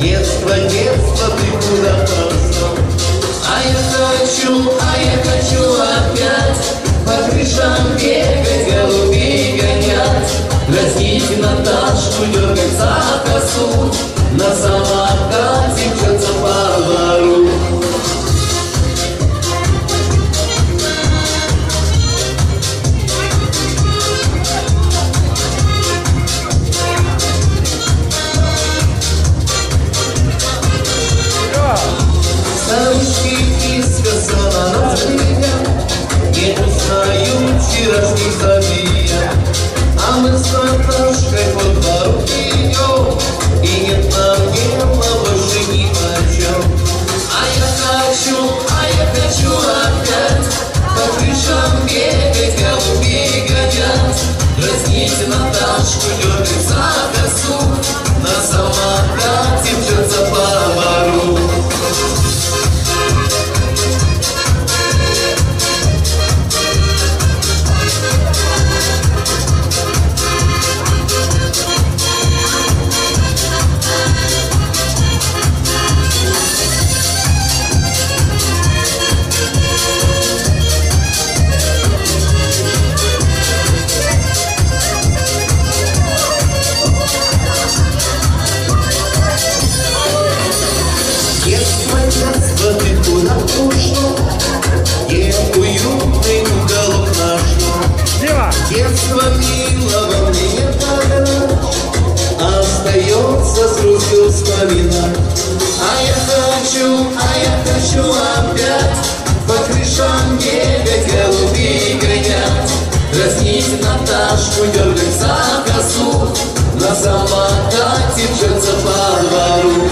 Детство, детство, ты куда пошел? А я хочу, а я хочу опять По крышам бегать, голубей гонять Дразнить Наташку, дергать за косу На самокате Дразнить Наташку, за косу, На самокате Дразнить Наташку, дергать за косу, На самокате мчаться по двору.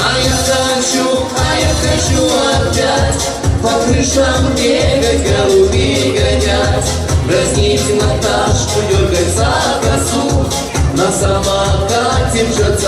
А я хочу, а я хочу опять По крышам бегать, голубей гонять, Дразнить Наташку, дергать за косу, На самокате мчаться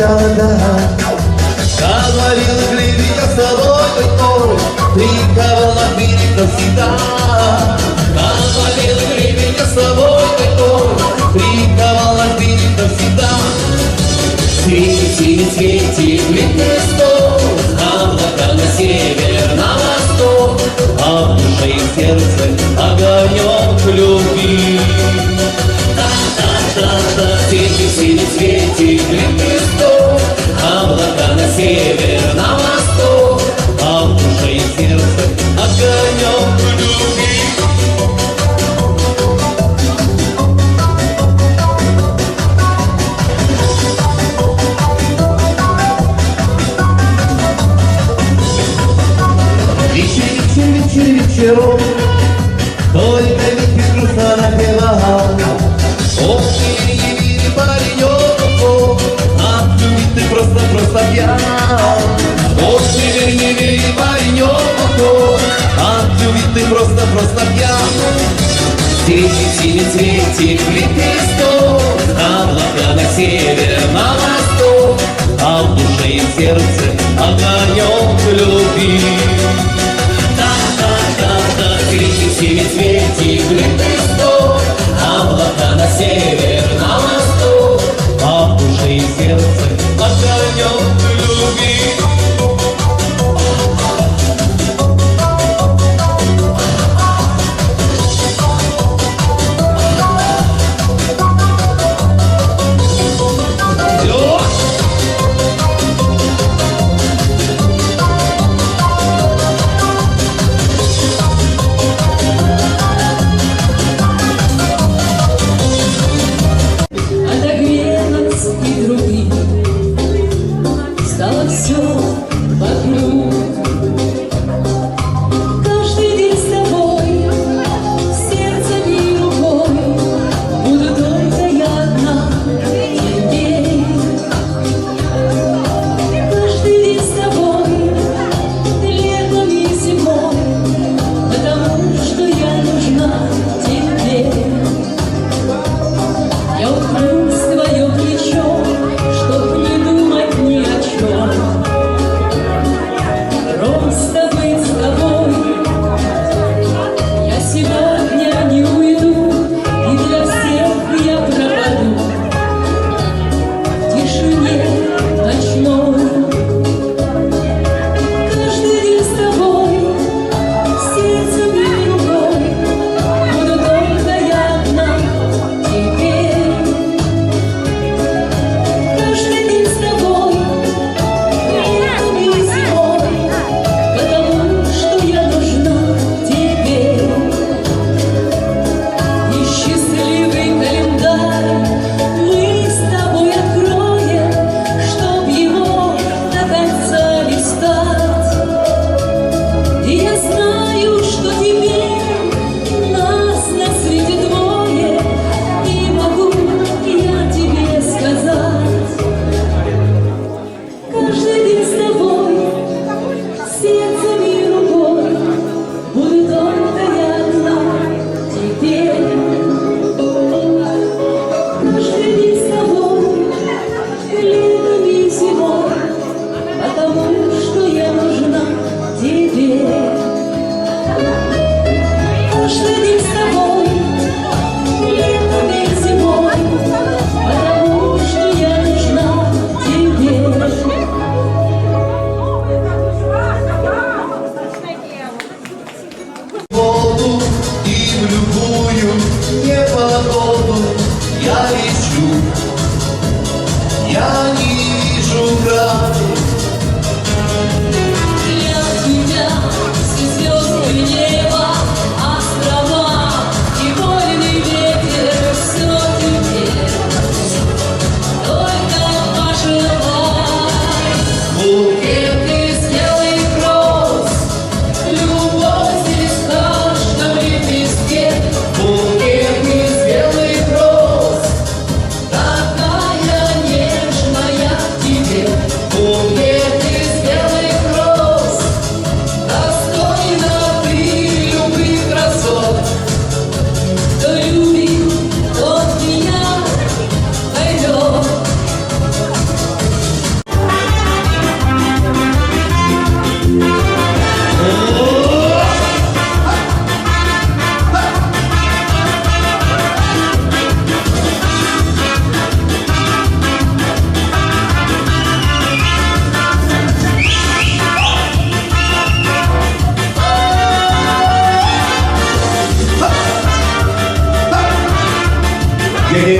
Дага. Говорил Глебика с тобой той, приковал на берег навсегда. Говорил Глебика с тобой той, приковал на берег навсегда. Светит, светит, светит вечером Только ведь грустно напевал Ох, вири, вири, паренек От любви ты просто, просто пьян Ох, не вери, не паренек От любви ты просто, просто пьян синий цветик лепесток Облака на север, на восток А в душе и сердце огонек любви синий цветик лепесток Облака на север,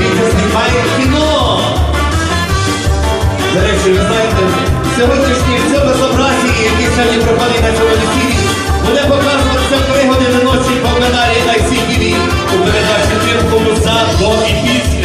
знімає кіно. До речі, ви знаєте, сьогоднішні все безобразії, які сьогодні проходять на цьому весіллі, буде показуватися три 3 години ночі по каналі ICTV у передачі цирку «За до і після.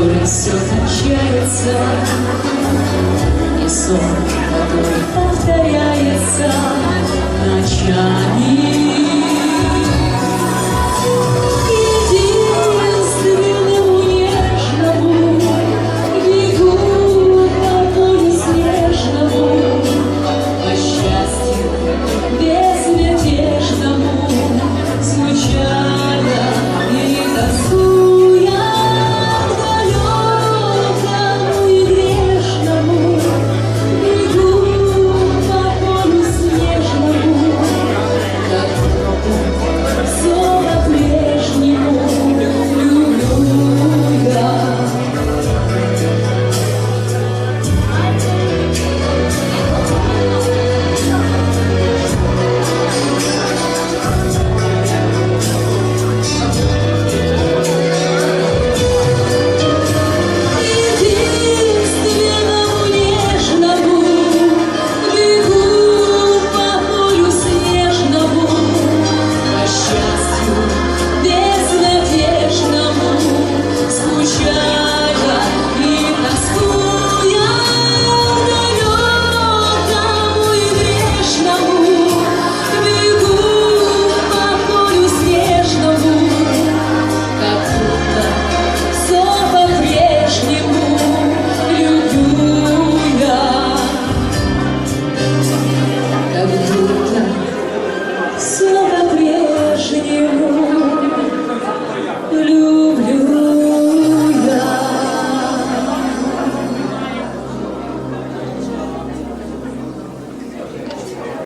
Которой все кончается, И сон, который повторяется ночами.